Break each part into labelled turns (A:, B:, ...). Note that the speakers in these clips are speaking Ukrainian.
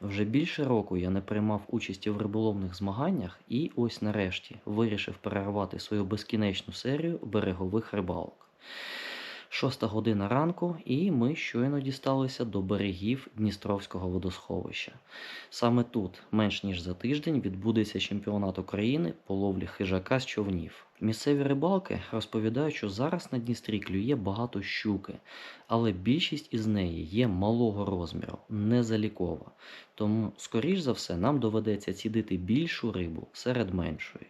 A: Вже більше року я не приймав участі в риболовних змаганнях і ось нарешті вирішив перервати свою безкінечну серію берегових рибалок. Шоста година ранку, і ми щойно дісталися до берегів Дністровського водосховища. Саме тут, менш ніж за тиждень, відбудеться чемпіонат України по ловлі хижака з човнів. Місцеві рибалки розповідають, що зараз на Дністрі клює багато щуки, але більшість із неї є малого розміру, незалікова. Тому, скоріш за все, нам доведеться цідити більшу рибу серед меншої.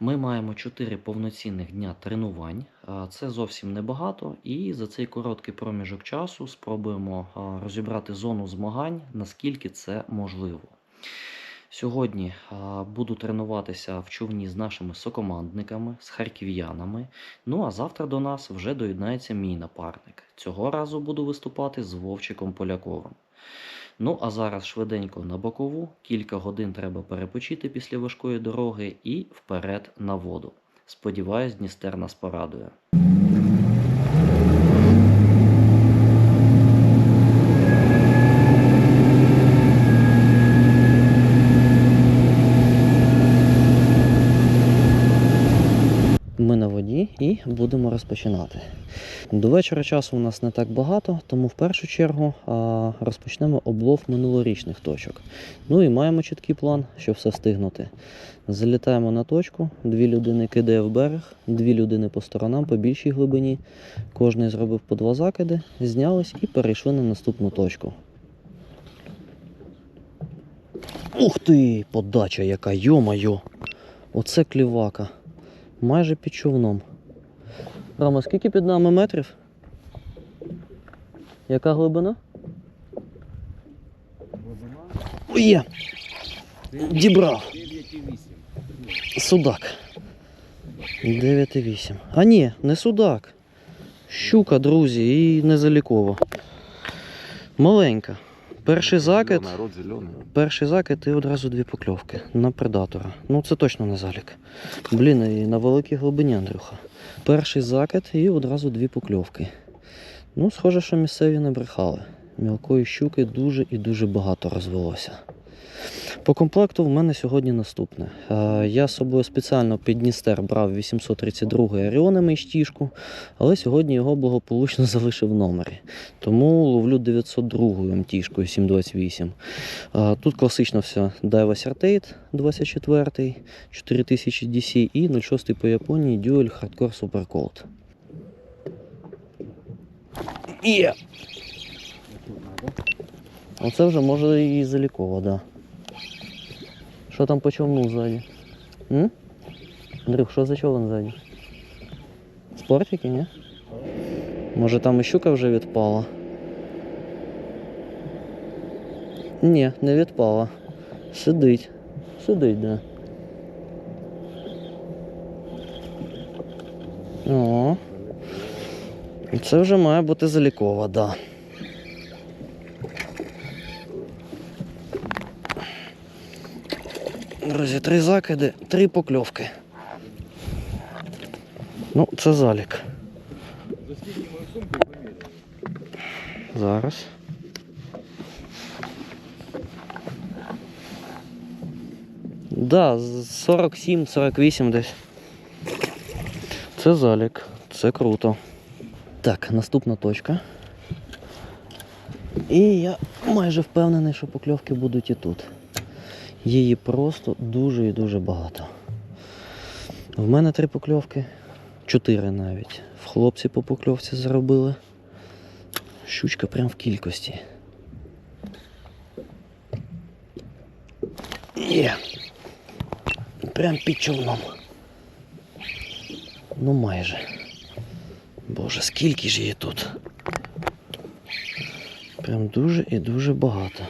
A: Ми маємо 4 повноцінних дня тренувань. Це зовсім небагато, і за цей короткий проміжок часу спробуємо розібрати зону змагань, наскільки це можливо. Сьогодні буду тренуватися в човні з нашими сокомандниками, з харків'янами. Ну а завтра до нас вже доєднається мій напарник. Цього разу буду виступати з Вовчиком Поляковим. Ну а зараз швиденько на бокову, кілька годин треба перепочити після важкої дороги і вперед на воду. Сподіваюсь, Дністер нас порадує. Ми на воді і будемо розпочинати. До вечора часу у нас не так багато, тому в першу чергу розпочнемо облов минулорічних точок. Ну і маємо чіткий план, щоб все встигнути. Залітаємо на точку, дві людини кидає в берег, дві людини по сторонам по більшій глибині. Кожний зробив по два закиди, знялись і перейшли на наступну точку. Ух ти! Подача яка, йо-майо! Оце клівака. Майже під човном. Рома, скільки під нами метрів? Яка глибина? О, Є! Дібрав!
B: 9,8.
A: Судак. 9,8. А ні, не судак. Щука, друзі, і незалікова. Маленька. Перший закид. Перший закид і одразу дві покльовки на предатора. Ну це точно не залік. Блін, і на великій глибині, Андрюха. Перший закид і одразу дві покльовки. Ну, схоже, що місцеві не брехали. Мілкої щуки дуже і дуже багато розвелося. По комплекту в мене сьогодні наступне. Е, Я з собою спеціально під Дністер брав 832 Аріоном і штішку, але сьогодні його благополучно залишив в номері. Тому ловлю 902 МТшкою 728. А, Тут класично все. Daiwa Certate 24, 4000 DC і 06 по Японії Dual Hardcore Super Cold. Є! Оце вже може і заліково, да. Що там по човну ззаді? М? Андрюх, що за човен ззаді? Спортики, ні? Може там і щука вже відпала? Ні, не відпала. Сидить. Сидить, да. О. Це вже має бути залікова, да. Друзі, три закиди, три покльовки. Ну, це залік. Зараз. Да, 47-48 десь. Це залік. Це круто. Так, наступна точка. І я майже впевнений, що покльовки будуть і тут. Її просто дуже і дуже багато. В мене три покльовки, чотири навіть. В хлопці по покльовці заробили. Щучка прям в кількості. Є. Прям під човном. Ну майже. Боже, скільки ж її тут? Прям дуже і дуже багато.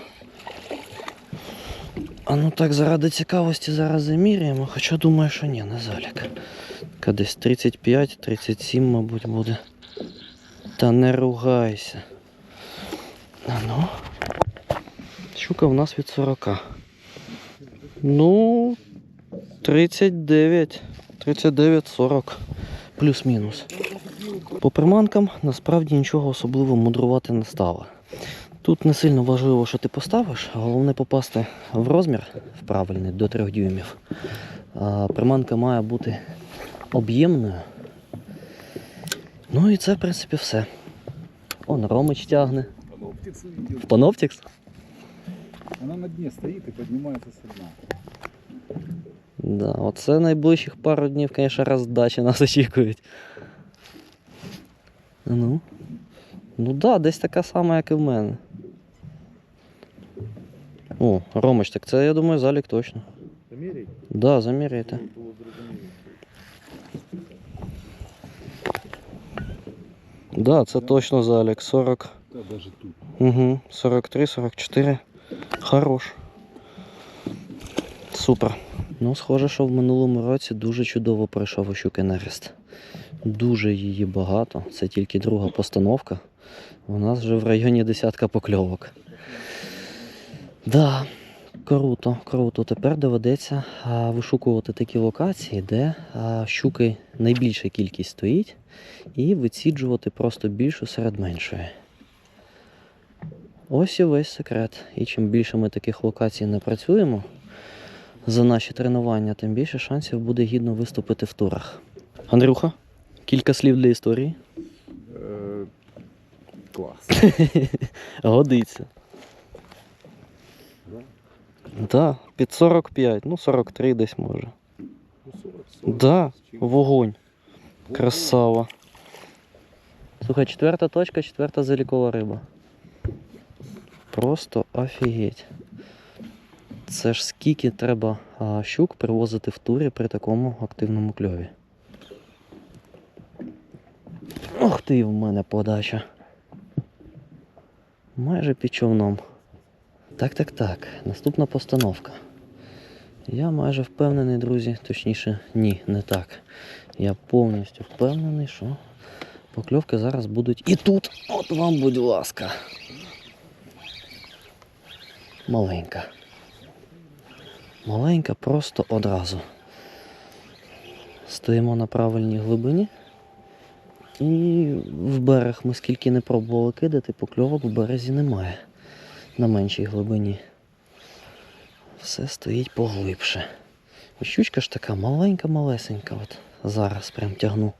A: А ну так, заради цікавості зараз заміряємо, хоча думаю, що ні, не залік. Така десь 35-37, мабуть, буде. Та не ругайся. А ну. Щука в нас від 40. Ну, 39. 39-40. Плюс-мінус. По приманкам насправді нічого особливо мудрувати не стало. Тут не сильно важливо, що ти поставиш, головне попасти в розмір в правильний до 3 дюймів. А, приманка має бути об'ємною. Ну і це, в принципі, все. Он Ромич тягне.
B: Паноптикс увидел.
A: Паноптікс?
B: Она на дне стоит и поднимается со дна.
A: Да, оце найближчих пару днів, звісно, роздачі нас очікують. Ну. Ну да, десь така сама, як і в мене. О, Ромич, так це, я думаю, залік точно.
B: Замерить?
A: Да, заміряйте. Да, це точно залік. 40.
B: Да, даже тут.
A: Угу. 43, 44. Хорош. Супер. Ну, схоже, що в минулому році дуже чудово пройшов у щуки нерест. Дуже її багато. Це тільки друга постановка. У нас вже в районі десятка покльовок. Да, круто, круто. Тепер доведеться вишукувати такі локації, де щуки найбільша кількість стоїть, і виціджувати просто більшу серед меншої. Ось і весь секрет. І чим більше ми таких локацій не працюємо за наші тренування, тим більше шансів буде гідно виступити в турах. Андрюха, кілька слів для історії.
B: Э, класс.
A: Годиться.
B: Да?
A: Да, під 45, ну 43 десь може.
B: Ну, 40, 40.
A: Да, вогонь. Красава. Слухай, четверта точка, четверта залікова риба. Просто офігеть. Це ж скільки треба а, щук привозити в турі при такому активному кльові. Ох ти в мене подача. Майже під човном. Так, так, так. Наступна постановка. Я майже впевнений, друзі, точніше, ні, не так. Я повністю впевнений, що покльовки зараз будуть і тут. От вам, будь ласка. Маленька. Маленька просто одразу. Стоїмо на правильній глибині. І в берег ми скільки не пробували кидати, покльовок в березі немає. На меншій глибині. Все стоїть поглибше. Щучка ж така маленька-малесенька. От зараз прям тягну.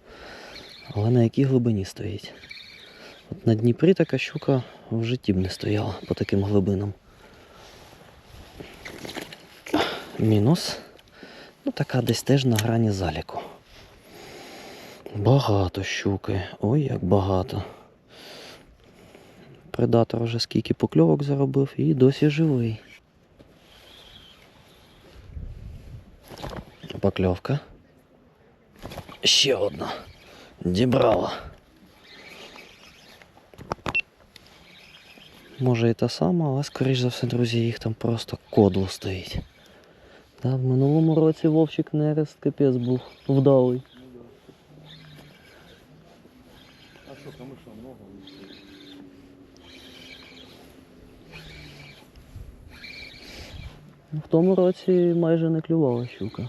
A: Але на якій глибині стоїть? От на Дніпрі така щука в житті б не стояла по таким глибинам. Мінус. Ну, така десь теж на грані заліку. Багато щуки. Ой, як багато. Предатор вже скільки покльовок заробив і досі живий. Покльовка. Ще одна. Дібрала. Може і та сама, але скоріш за все, друзі, їх там просто кодло стоїть. Та в минулому році вовчик нерест капець був вдалий.
B: А что, камыша много?
A: В тому році майже не клювала щука.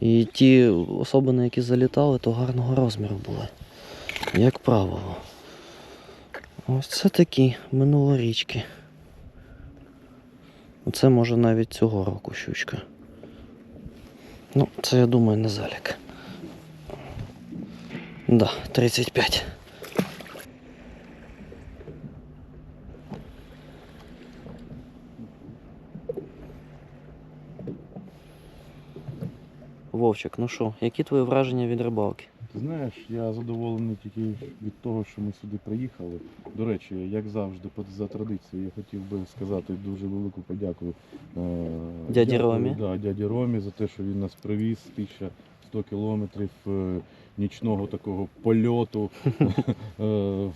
A: І ті особини, які залітали, то гарного розміру були. Як правило. Ось це такі минулорічки. Оце може навіть цього року щучка. Ну, це я думаю не залік. Да, 35. Вовчик, ну що, які твої враження від рибалки?
B: Ти знаєш, я задоволений тільки від того, що ми сюди приїхали. До речі, як завжди, за традицією, я хотів би сказати дуже велику подяку е,
A: Дяді
B: дякую,
A: Ромі.
B: Да, дяді Ромі за те, що він нас привіз 1100 кілометрів е, нічного такого польоту, е,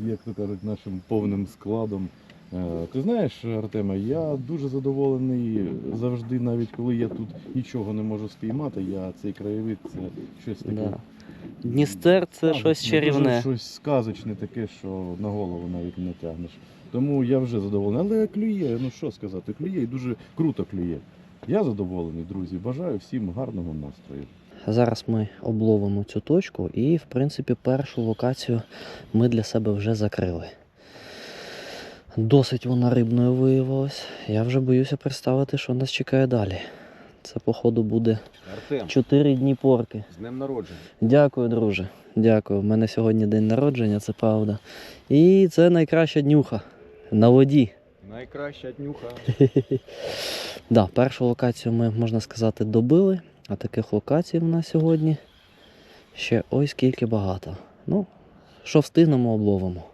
B: як то кажуть, нашим повним складом. Е, Ти знаєш, Артема, я дуже задоволений завжди, навіть коли я тут нічого не можу спіймати, я цей краєвид це щось таке.
A: Да. Дністер це
B: сказочне,
A: щось чарівне.
B: Дуже щось сказочне таке, що на голову навіть не тягнеш. Тому я вже задоволений. Але клює, ну що сказати, клює і дуже круто клює. Я задоволений, друзі. Бажаю всім гарного настрою.
A: Зараз ми обловимо цю точку і, в принципі, першу локацію ми для себе вже закрили. Досить вона рибною виявилась. Я вже боюся представити, що нас чекає далі. Це, походу, буде
C: Артем,
A: 4 дні порки.
C: з днем народження.
A: Дякую, друже. Дякую. У мене сьогодні день народження, це правда. І це найкраща днюха на воді.
C: Найкраща днюха.
A: Да, першу локацію ми, можна сказати, добили, а таких локацій в нас сьогодні ще ой скільки багато. Ну, що встигнемо, обловимо.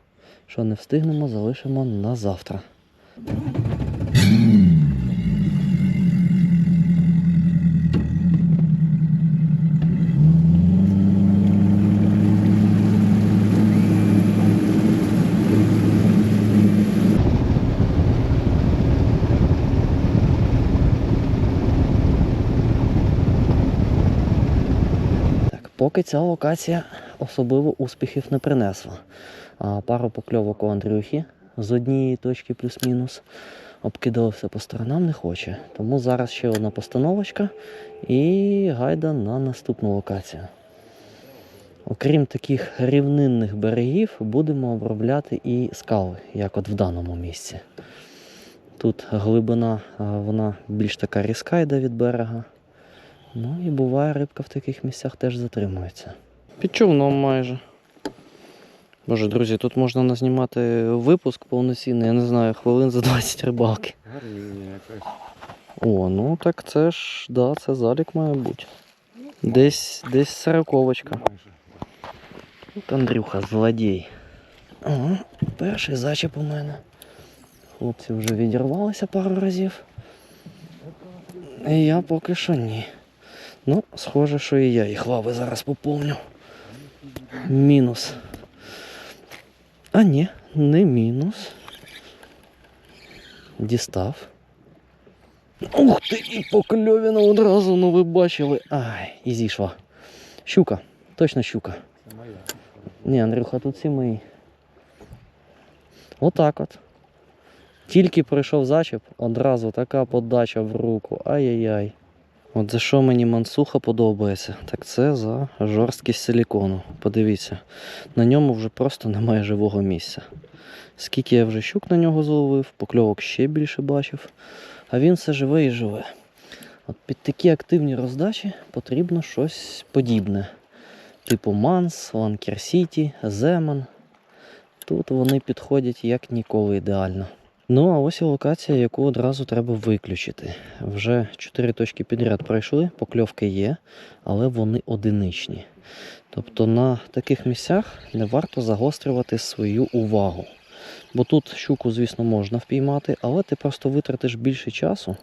A: Що не встигнемо, залишимо на завтра. Поки ця локація особливо успіхів не принесла. Пару покльовок у Андрюхи з однієї точки плюс-мінус. Обкидувався по сторонам не хоче. Тому зараз ще одна постановочка і гайда на наступну локацію. Окрім таких рівнинних берегів, будемо обробляти і скали, як от в даному місці. Тут глибина вона більш така різка йде від берега. Ну і буває, рибка в таких місцях теж затримується. Під човном майже. Боже, друзі, тут можна назнімати випуск повноцінний, я не знаю, хвилин за 20 рибалки. О, ну так це ж, да, це залік має бути. Десь, десь сороковочка. От Андрюха, злодій. Перший зачеп у мене. Хлопці вже відірвалися пару разів. І я поки що ні. Ну, схоже, що і я їх лави зараз поповню. Мінус. А ні, не мінус. Дістав. Ух ти, і покльовіна одразу, ну ви бачили. Ай, і зійшла. Щука, точно щука.
C: Це моя.
A: Ні, Андрюха, тут всі мої. Отак от. Тільки пройшов зачеп, одразу така подача в руку. Ай-яй-яй. От за що мені мансуха подобається, так це за жорсткість силікону. Подивіться, на ньому вже просто немає живого місця. Скільки я вже щук на нього зловив, покльовок ще більше бачив, а він все живе і живе. От під такі активні роздачі потрібно щось подібне типу Манс, Ланкер Сіті, Земан. Тут вони підходять як ніколи ідеально. Ну, а ось і локація, яку одразу треба виключити. Вже 4 точки підряд пройшли, покльовки є, але вони одиничні. Тобто на таких місцях не варто загострювати свою увагу. Бо тут щуку, звісно, можна впіймати, але ти просто витратиш більше часу,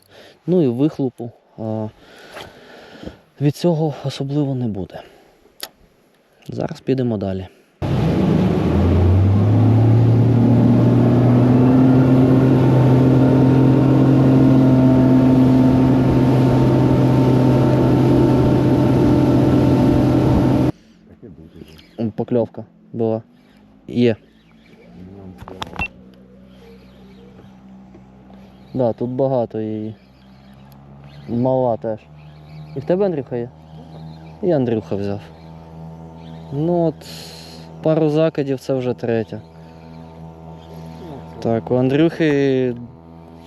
A: ну і вихлопу а, від цього особливо не буде. Зараз підемо далі. Покльовка була. Є. Да, тут багато її. Мала теж. І в тебе Андрюха є? І Андрюха взяв. Ну от пару закидів це вже третя. Так, у Андрюхи.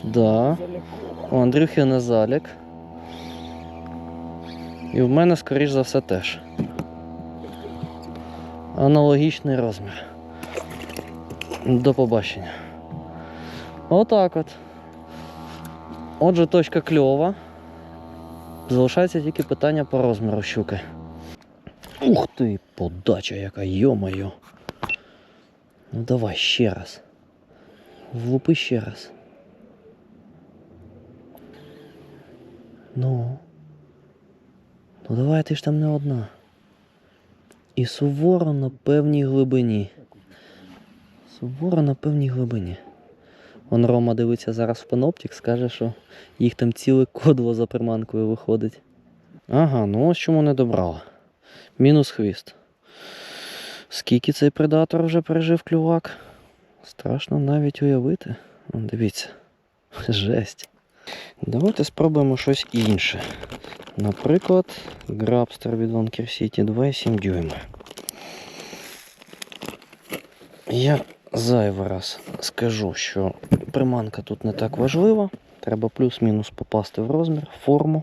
A: Да. У Андрюхи не залік. І в мене, скоріш за все, теж. Аналогічний розмір. До побачення. Отак от. Отже, точка кльова. Залишається тільки питання по розміру щуки. Ух ти, подача яка, йо-моє. Ну давай ще раз. Влупи ще раз. Ну. Ну давай ти ж там не одна. І суворо на певній глибині. Суворо на певній глибині. Он Рома дивиться зараз в паноптик, скаже, що їх там ціле кодло за приманкою виходить. Ага, ну ось чому не добрала. Мінус хвіст. Скільки цей предатор вже пережив клювак? Страшно навіть уявити. Дивіться. Жесть. Давайте спробуємо щось інше. Наприклад, Grabster від Vanker City 2,7 дюйма. Я зайвий раз скажу, що приманка тут не так важлива. Треба плюс-мінус попасти в розмір, форму.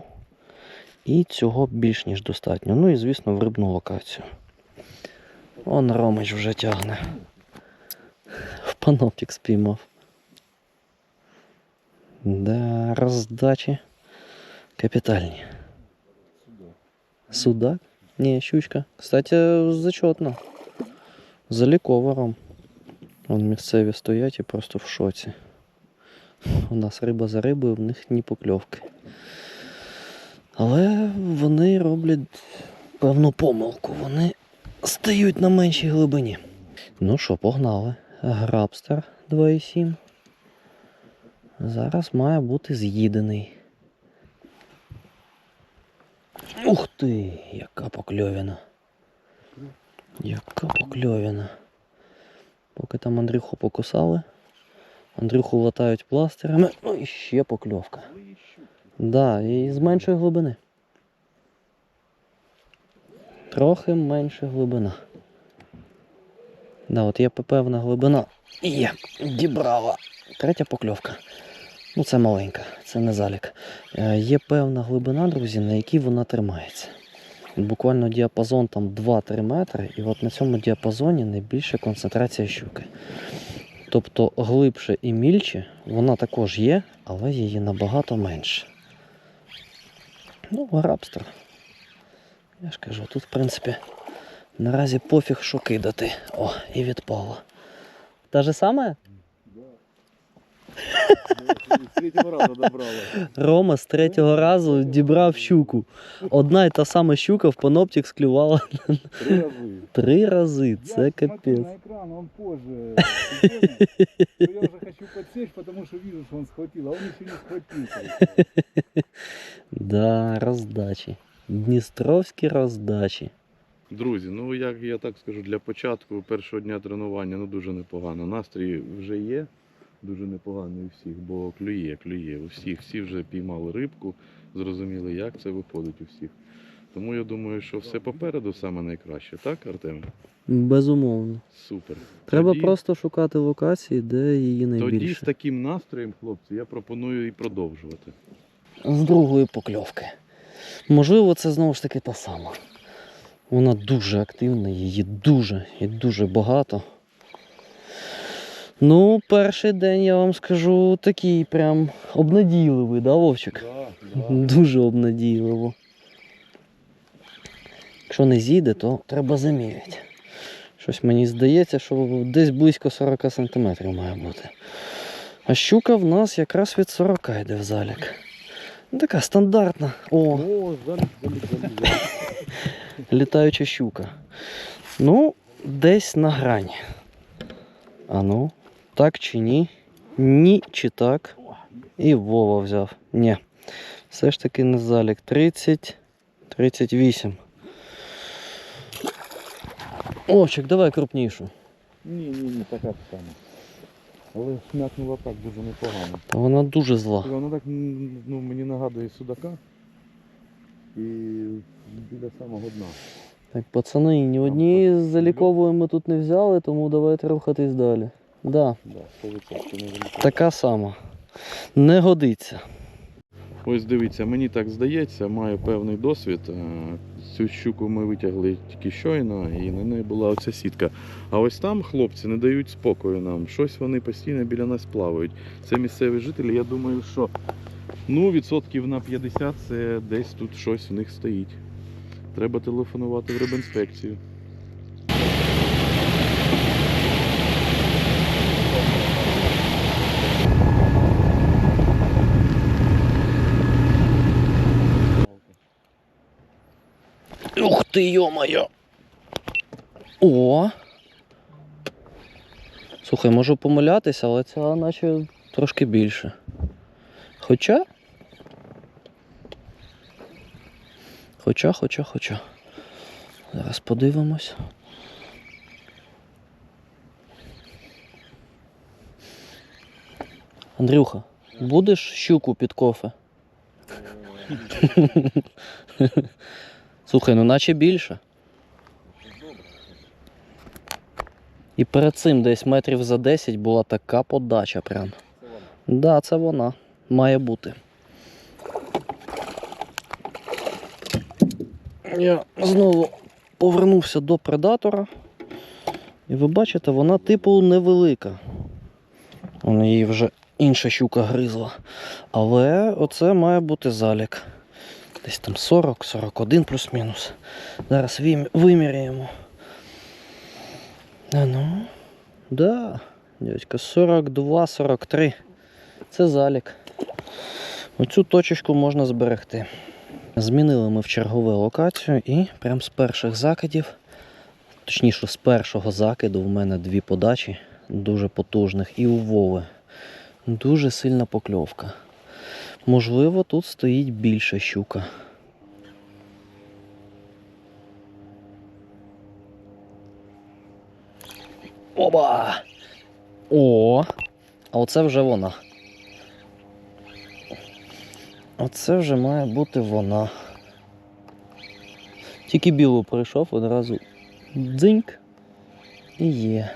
A: І цього більш ніж достатньо. Ну і, звісно, в рибну локацію. Он Ромич вже тягне. В паноптик спіймав. Да, роздачі капітальні. Судак? Ні, щучка. Кстати, зачетно. Залікова ром. Вон місцеві стоять і просто в шоці. У нас риба за рибою, в них ні покльовки. Але вони роблять певну помилку. Вони стають на меншій глибині. Ну що, погнали. Грабстер 2,7. Зараз має бути з'їдений. Ух ти, яка покльовіна. Яка покльовіна. Поки там Андрюху покусали. Андрюху латають пластирами. Ну і ще покльовка. Да, і з меншої глибини. Трохи менше глибина. Да, от є певна глибина. Є, дібрала. Третя покльовка. Ну, це маленька, це не залік. Е, Є певна глибина, друзі, на якій вона тримається. Буквально діапазон там 2-3 метри, і от на цьому діапазоні найбільша концентрація щуки. Тобто глибше і мільче вона також є, але її набагато менше. Ну, грабстер. Я ж кажу, тут, в принципі, наразі пофіг, що кидати. О, і відпало. Та же саме?
B: З третього разу добрали.
A: Рома з третього разу дібрав щуку. Одна і та сама щука в паноптик склювала
B: Три рази.
A: три рази. Це
B: Я смотрю
A: капець.
B: на экран, он позже. Я уже хочу подсечь, потому что вижу, что он схватил, а он еще не схватил.
A: Да, роздачі. Дністровські роздачі.
B: Друзі, ну як я так скажу, для початку першого дня тренування ну дуже непогано. Настрій вже є, дуже непоганий у всіх, бо клює, клює у всіх. Всі вже піймали рибку, зрозуміли, як це виходить у всіх. Тому я думаю, що все попереду саме найкраще, так, Артем?
A: Безумовно.
B: Супер.
A: Треба
B: Тоді-
A: просто шукати локації, де її
B: Тоді з
A: найбільше.
B: таким настроєм, хлопці, я пропоную і продовжувати.
A: З другої покльовки. Можливо, це знову ж таки та сама. Вона дуже активна, її дуже і дуже багато. Ну, перший день я вам скажу такий прям обнадійливий, да, Вовчик? Дуже обнадійливо. Якщо не зійде, то треба заміряти. Щось мені здається, що десь близько 40 см має бути. А щука в нас якраз від 40 йде в залік. Така стандартна. О,
B: О, залік, залік, залік.
A: літаюча щука. Ну, десь на грані. А ну, так чи ні? Ні чи так. І Вова взяв. Ні. Все ж таки не залік. 30, 38. Овчик, давай крупнішу.
B: Ні, ні, ні, така ж сама. Але шмякнула так дуже непогано.
A: Та вона дуже зла.
B: Вона так м, ну, мені нагадує судака. І біля самого дна.
A: Так, пацани, ні однієї з залікової ми тут не взяли, тому давайте рухатись далі. Да,
B: Да, 100% не вилітає.
A: така сама. Не годиться.
B: Ось дивіться, мені так здається, маю певний досвід. Е, Цю щуку ми витягли тільки щойно, і на неї була оця сітка. А ось там хлопці не дають спокою нам. Щось вони постійно біля нас плавають. Це місцеві жителі. Я думаю, що ну, відсотків на 50 це десь тут щось в них стоїть. Треба телефонувати в рибінспекцію.
A: Ух ти, йо-моє! О! Слухай, можу помилятися, але ця наче трошки більше. Хоча. Хоча, хоча, хоча. Зараз подивимось. Андрюха, будеш щуку під кофе? Слухай, ну наче більше. І перед цим десь метрів за 10 була така подача прям.
C: Вона.
A: Да, це вона. Має бути. Я знову повернувся до предатора. І ви бачите, вона типу невелика. Вона її вже інша щука гризла. Але оце має бути залік. Десь там 40, 41 плюс-мінус. Зараз виміряємо. А ну. Да, дядька, 42, 43. Це залік. Оцю точечку можна зберегти. Змінили ми в чергову локацію і прям з перших закидів, точніше, з першого закиду в мене дві подачі дуже потужних і у Вови. Дуже сильна покльовка. Можливо, тут стоїть більша щука. Оба! О! А оце вже вона. Оце вже має бути вона. Тільки білу прийшов одразу дзиньк і є.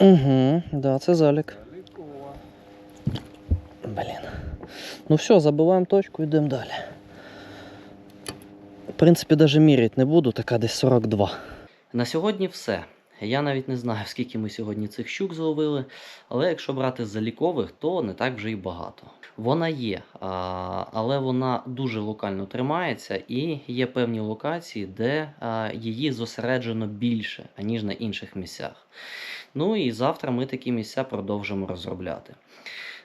A: Угу, да, це залік. Блін. Ну все, забиваємо точку, йдемо далі. В принципі, навіть міряти не буду, така десь 42. На сьогодні все. Я навіть не знаю, скільки ми сьогодні цих щук зловили, але якщо брати з залікових, то не так вже й багато. Вона є, але вона дуже локально тримається, і є певні локації, де її зосереджено більше, аніж на інших місцях. Ну і завтра ми такі місця продовжимо розробляти.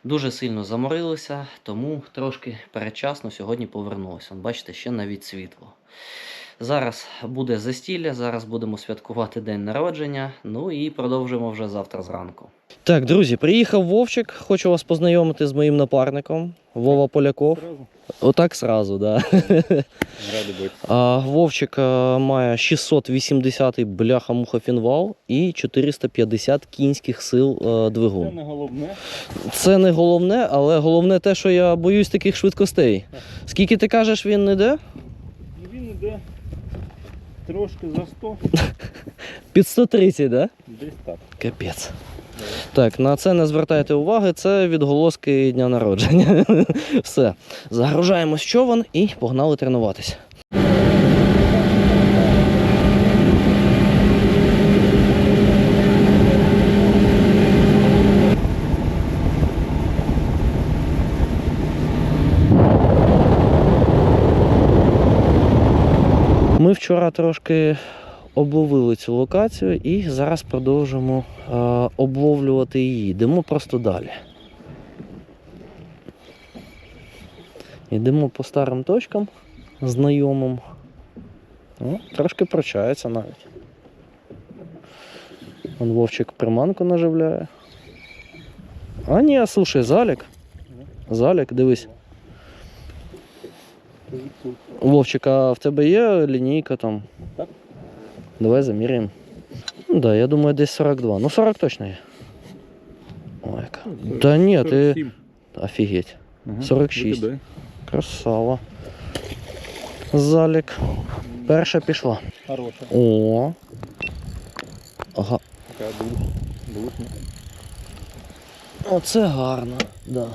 A: Дуже сильно заморилися, тому трошки передчасно сьогодні повернулися. От Бачите, ще навіть світло. Зараз буде застілля, зараз будемо святкувати день народження. Ну і продовжимо вже завтра зранку. Так, друзі, приїхав Вовчик. Хочу вас познайомити з моїм напарником Вова Поляков.
C: Зразу.
A: Отак сразу, да. А, Вовчик а, має 680 бляха-муха фінвал і 450 кінських сил а,
C: Це не головне.
A: Це не головне, але головне те, що я боюсь таких швидкостей. Скільки ти кажеш, він не йде?
C: Він іде трошки за 100,
A: Під 130, да?
C: десь так.
A: Капець. Так, на це не звертайте уваги, це відголоски дня народження. Все. Загружаємось човен і погнали тренуватися. Ми вчора трошки обловили цю локацію і зараз продовжимо е, обловлювати її. Йдемо просто далі. Йдемо по старим точкам знайомим. О, трошки прочається навіть. Вон Вовчик приманку наживляє. А ні, слушай, залік. Залік, дивись. Вовчик, а в тебе є лінійка там?
C: Так.
A: Давай заміряємо. Ну да, я думаю, десь 42. Ну 40 точно є. Ой, яка. Та ні, ти.
C: 47.
A: Офігеть.
C: Ага.
A: 46.
C: Викидай.
A: Красава. Залік. Перша пішла.
C: Хороша.
A: О. Ага.
C: Така душ. Душна.
A: Оце гарно. Да.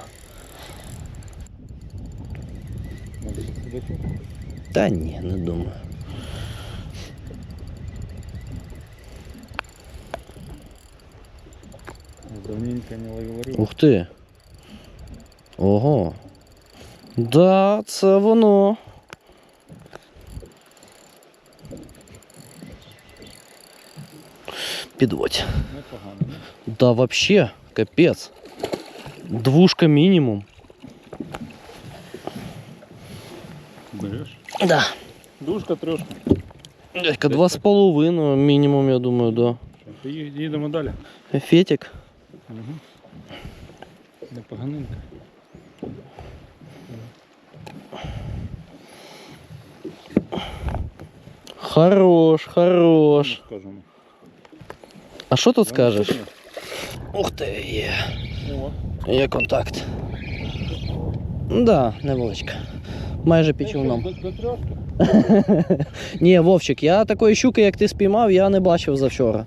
A: Та ні, не думаю.
C: Давненько не ловив.
A: Ух ти. Ого. Да, це воно. Підводь.
C: Непогано. не?
A: Да вообще, капец. Двушка минимум. Да.
C: Душка трошки.
A: Дядька, два з половиною мінімум, я думаю, да.
C: Що, ї- Їдемо далі.
A: Фетик.
C: Угу. Непоганенько.
A: Хорош, хорош.
C: Скажемо.
A: А що тут скажеш?
C: Ні.
A: Ух ти, є.
C: О,
A: Є контакт. Да, невеличка. Майже під човном.
D: До, до трьошки?
A: Ні, Вовчик, я такої щуки, як ти спіймав, я не бачив завчора.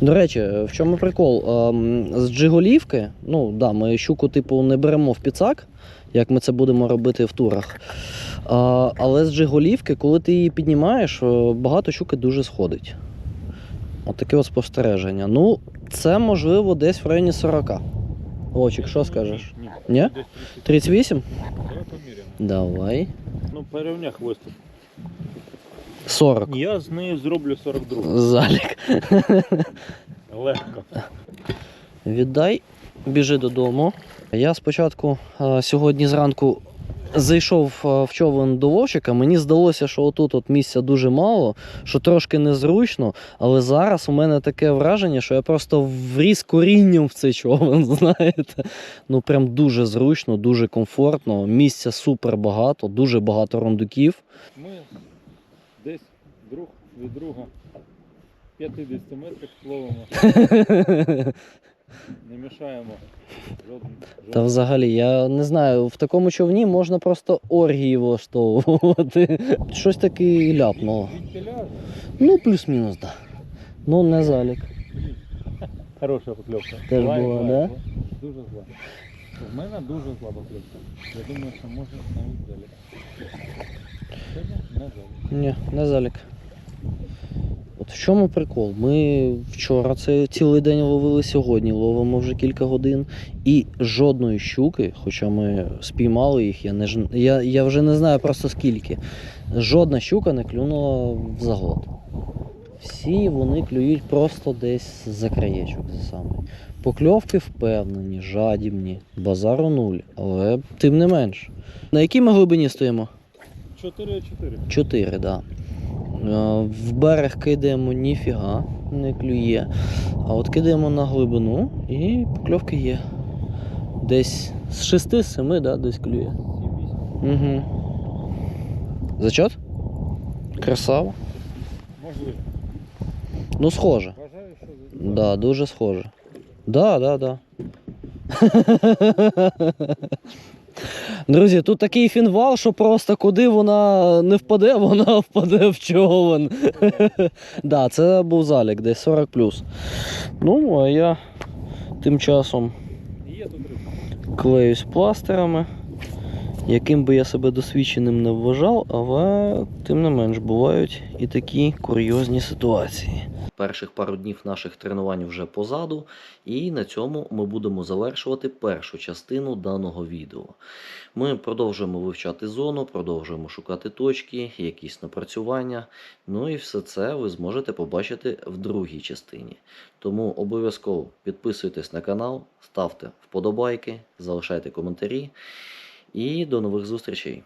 A: До речі, в чому прикол? Ем, З джиголівки, ну да, ми щуку, типу, не беремо в піцак, як ми це будемо робити в турах. Але з джиголівки, коли ти її піднімаєш, е, багато щуки дуже сходить. От таке от спостереження. Ну, це можливо десь в районі 40. Вовчик, що скажеш?
C: Ні.
A: Ні?
C: Десь 30.
A: 38?
C: Давай Ну, порівняй хвостик.
A: 40.
C: Я з нею зроблю 42.
A: Залік.
C: Легко.
A: Віддай, біжи додому. Я спочатку е, сьогодні зранку зайшов е, в човен до Вовчика. Мені здалося, що отут от місця дуже мало, що трошки незручно, але зараз у мене таке враження, що я просто вріс корінням в цей човен, знаєте. Ну прям дуже зручно, дуже комфортно. Місця супер багато, дуже багато рундуків.
C: Ми десь друг від друга 50 метрів ловимо, не мішаємо. Жоден,
A: Та взагалі, я не знаю, в такому човні можна просто оргії влаштовувати. Щось таке ляпнуло. Ну, плюс-мінус, так. Да. Ну, не залік.
C: Хороша покльовка.
A: Теж була, да?
C: Дуже зла. В мене дуже зла покльовка. Я думаю, що може навіть далі. Сьогодні не далі.
A: Ні, не залік. От в чому прикол? Ми вчора це цілий день ловили сьогодні, ловимо вже кілька годин. І жодної щуки, хоча ми спіймали їх, я, не, я, я вже не знаю просто скільки. Жодна щука не клюнула в заглот. Всі вони клюють просто десь за краєчок за самий. Покльовки впевнені, жадібні, базару нуль, але тим не менш. На якій ми глибині стоїмо?
C: 4-4.
A: 4, так. Да. Е, В берег кидаємо ніфіга, не клює. А от кидаємо на глибину і покльовки є. Десь з 6-7, да, десь клює. Угу. Зачет? Красава.
C: Можливо.
A: Ну, схоже.
C: Вважаю, що
A: Да, дуже схоже. Да, да, да. Друзі, тут такий фінвал, що просто куди вона не впаде, вона впаде в човен. да, це був залік, десь 40 Ну, а я тим часом клеюсь пластерами, яким би я себе досвідченим не вважав, але тим не менш бувають і такі курйозні ситуації.
E: Перших пару днів наших тренувань вже позаду, і на цьому ми будемо завершувати першу частину даного відео. Ми продовжуємо вивчати зону, продовжуємо шукати точки, якісь напрацювання. Ну і все це ви зможете побачити в другій частині. Тому обов'язково підписуйтесь на канал, ставте вподобайки, залишайте коментарі. І до нових зустрічей!